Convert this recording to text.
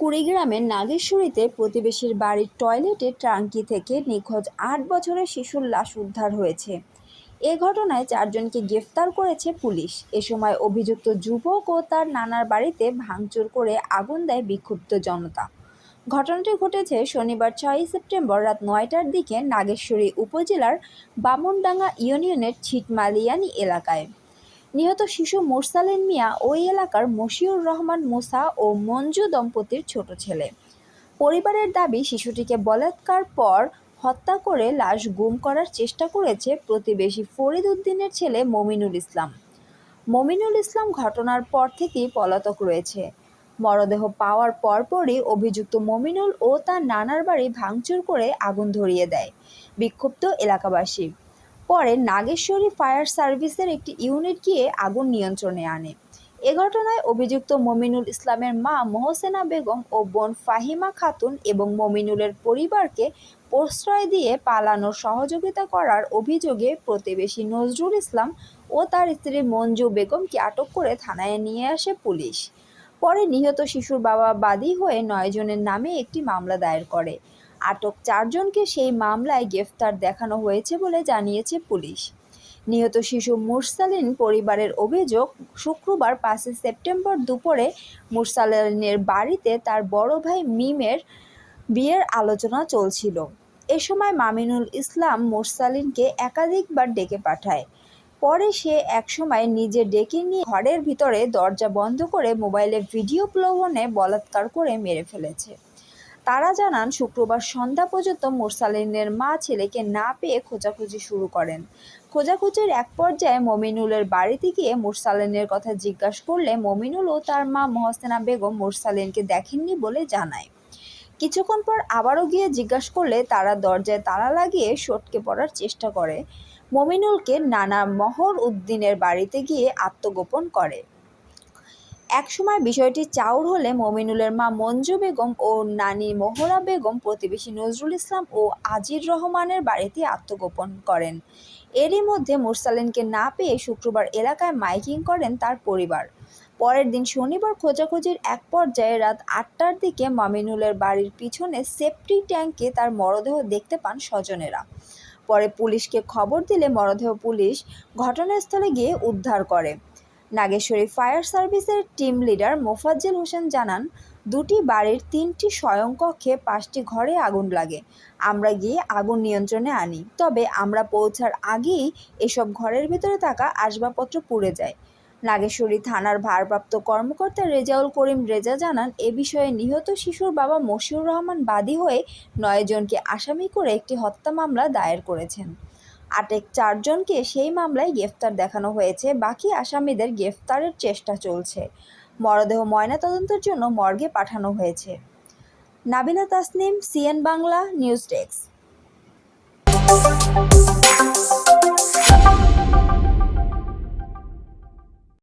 কুড়িগ্রামের নাগেশ্বরীতে প্রতিবেশীর বাড়ির টয়লেটে ট্রাঙ্কি থেকে নিখোঁজ আট বছরের শিশুর লাশ উদ্ধার হয়েছে। এ ঘটনায় চারজনকে গ্রেফতার করেছে পুলিশ। এ সময় অভিযুক্ত যুবক ও তার নানার বাড়িতে ভাঙচুর করে আগুন দেয় বিক্ষুব্ধ জনতা। ঘটনাটি ঘটেছে শনিবার ছয়ই সেপ্টেম্বর রাত নয়টার দিকে নাগেশ্বরী উপজেলার বামনডাঙ্গা ইউনিয়নের ছিটমালিয়ানি এলাকায়। নিহত শিশু মোরসালেন মিয়া ওই এলাকার মশিউর রহমান মুসা ও মঞ্জু দম্পতির ছোট ছেলে। পরিবারের দাবি, শিশুটিকে বলাৎকার পর হত্যা করে লাশ গুম করার চেষ্টা করেছে প্রতিবেশী ফরিদ উদ্দিনের ছেলে মমিনুল ইসলাম। মমিনুল ইসলাম ঘটনার পর থেকেই পলাতক রয়েছে। মরদেহ পাওয়ার পরপরই অভিযুক্ত মমিনুল ও তার নানার বাড়ি ভাঙচুর করে আগুন ধরিয়ে দেয়, বিক্ষুব্ধ এলাকাবাসী। পরে নাগেশ্বরী ফায়ার সার্ভিসের একটি ইউনিট গিয়ে আগুন নিয়ন্ত্রণে আনে। এ ঘটনায় অভিযুক্ত মমিনুল ইসলামের মা মোহসেনা বেগম ও বোন ফাহিমা খাতুন এবং মমিনুলের পরিবারকে প্রশ্রয় দিয়ে পালানোর সহযোগিতা করার অভিযোগে প্রতিবেশী নজরুল ইসলাম ও তার স্ত্রী মঞ্জু বেগমকে আটক করে থানায় নিয়ে আসে পুলিশ। পরে নিহত শিশুর বাবা বাদী হয়ে নয়জনের নামে একটি মামলা দায়ের করে। আটক চারজনকে সেই মামলায় গ্রেফতার দেখানো হয়েছে বলে জানিয়েছে পুলিশ। নিহত শিশু মুরসালিন পরিবারের অভিযোগ, শুক্রবার পাঁচই সেপ্টেম্বর দুপুরে মুরসালিনের বাড়িতে তার বড় ভাই মিমের বিয়ের আলোচনা চলছিল। এ সময় মামিনুল ইসলাম মুরসালিনকে একাধিকবার ডেকে পাঠায়। পরে সে একসময় নিজে ডেকে নিয়ে ঘরের ভিতরে দরজা বন্ধ করে মোবাইলে ভিডিও প্রলোভনে বলাৎকার করে মেরে ফেলেছে। তারা জানান, শুক্রবার সন্ধ্যা পর্যন্ত মোরসালিনের মা ছেলেকে না পেয়ে খোঁজাখুঁজি শুরু করেন। খোঁজাখুঁজির এক পর্যায়ে মমিনুলের বাড়িতে গিয়ে মুরসালিনের কথা জিজ্ঞাসা করলে মমিনুল ও তার মা মহসেনা বেগম মুরসালিনকে দেখেননি বলে জানায়। কিছুক্ষণ পর আবারও গিয়ে জিজ্ঞাসা করলে তারা দরজায় তালা লাগিয়ে সটকে পড়ার চেষ্টা করে। মমিনুলকে নানা মহর উদ্দিনের বাড়িতে গিয়ে আত্মগোপন করে। একসময় বিষয়টি চাউর হলে মমিনুলের মা মঞ্জু বেগম ও নানি মোহরা বেগম প্রতিবেশী নজরুল ইসলাম ও আজির রহমানের বাড়িতে আত্মগোপন করেন। এরই মধ্যে মুরসালিনকে না পেয়ে শুক্রবার এলাকায় মাইকিং করেন তার পরিবার। পরের দিন শনিবার খোঁজাখুঁজির এক পর্যায়ে রাত আটটার দিকে মামিনুলের বাড়ির পিছনে সেফটি ট্যাঙ্কে তার মরদেহ দেখতে পান স্বজনেরা। পরে পুলিশকে খবর দিলে মরদেহ পুলিশ ঘটনাস্থলে গিয়ে উদ্ধার করে। নাগেশ্বরী ফায়ার সার্ভিসের টিম লিডার মোফাজ্জেল হোসেন জানান, দুটি বাড়ির তিনটি স্বয়ংকক্ষে পাঁচটি ঘরে আগুন লাগে। আমরা গিয়ে আগুন নিয়ন্ত্রণে আনি। তবে আমরা পৌঁছার আগেই এসব ঘরের ভিতরে থাকা আসবাবপত্র পুড়ে যায়। নাগেশ্বরী থানার ভারপ্রাপ্ত কর্মকর্তা রেজাউল করিম রেজা জানান, এ বিষয়ে নিহত শিশুর বাবা মশিউর রহমান বাদী হয়ে নয়জনকে আসামি করে একটি হত্যা মামলা দায়ের করেছেন। আটেক চারজনকে সেই মামলায় গ্রেফতার দেখানো হয়েছে। বাকি আসামিদের গ্রেফতারের চেষ্টা চলছে। মরদেহ ময়নাতদন্তের জন্য মর্গে পাঠানো হয়েছে। Nabina Tasnim, CN Bangla, news desk.